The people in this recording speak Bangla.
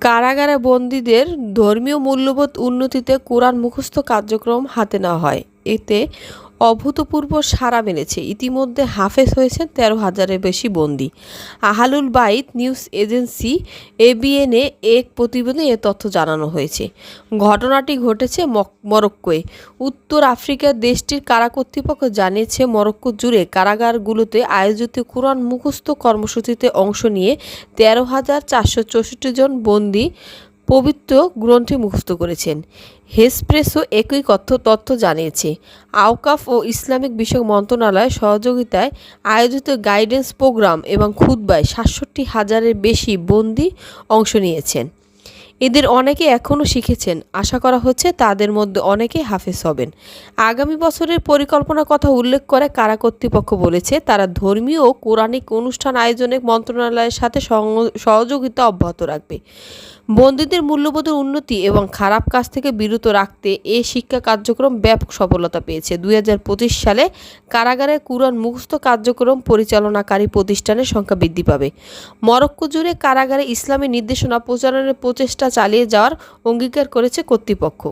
কারাগারে বন্দীদের ধর্মীয় মূল্যবোধ উন্নতিতে কোরআন মুখস্থ কার্যক্রম হাতে নেওয়া হয়। এতে অভূতপূর্ব সাড়া মিলেছে। ইতিমধ্যে হাফেজ হয়েছেন তেরো হাজারের বেশি বন্দী। আহালুল বাইত নিউজ এজেন্সি, এবিএনে এক প্রতিবেদনে এ তথ্য জানানো হয়েছে। ঘটনাটি ঘটেছে মরক্কোয়। উত্তর আফ্রিকার দেশটির কারা কর্তৃপক্ষ জানিয়েছে, মরক্কো জুড়ে কারাগারগুলোতে আয়োজিত কোরআন মুখস্থ কর্মসূচিতে অংশ নিয়ে তেরো হাজার চারশো চৌষট্টি জন বন্দী পবিত্র গ্রন্থে মুখস্থ করেছেন। হেসপ্রেসও একই কথ্য তথ্য জানিয়েছে, আওকাফ ও ইসলামিক বিষয়ক মন্ত্রণালয়ের সহযোগিতায় আয়োজিত গাইডেন্স প্রোগ্রাম এবং খুতবায় সাতষট্টি হাজারের বেশি বন্দী অংশ নিয়েছেন। এদের অনেকে এখনও শিখেছেন, আশা করা হচ্ছে তাদের মধ্যে অনেকে হাফেজ হবেন। আগামী বছরের পরিকল্পনার কথা উল্লেখ করে কারা কর্তৃপক্ষ বলেছে, তারা ধর্মীয় ও কোরআনিক অনুষ্ঠান আয়োজনে মন্ত্রণালয়ের সাথে সহযোগিতা অব্যাহত রাখবে। বন্দীদের মূল্যবোধের উন্নতি এবং খারাপ কাজ থেকে বিরত রাখতে এ শিক্ষা কার্যক্রম ব্যাপক সফলতা পেয়েছে। দুই হাজার পঁচিশ সালে কারাগারে কুরআন মুখস্থ কার্যক্রম পরিচালনাকারী প্রতিষ্ঠানের সংখ্যা বৃদ্ধি পাবে। মরক্কো জুড়ে কারাগারে ইসলামী নির্দেশনা প্রচারের প্রচেষ্টা চালিয়ে যাওয়ার অঙ্গীকার করেছে কর্তৃপক্ষ।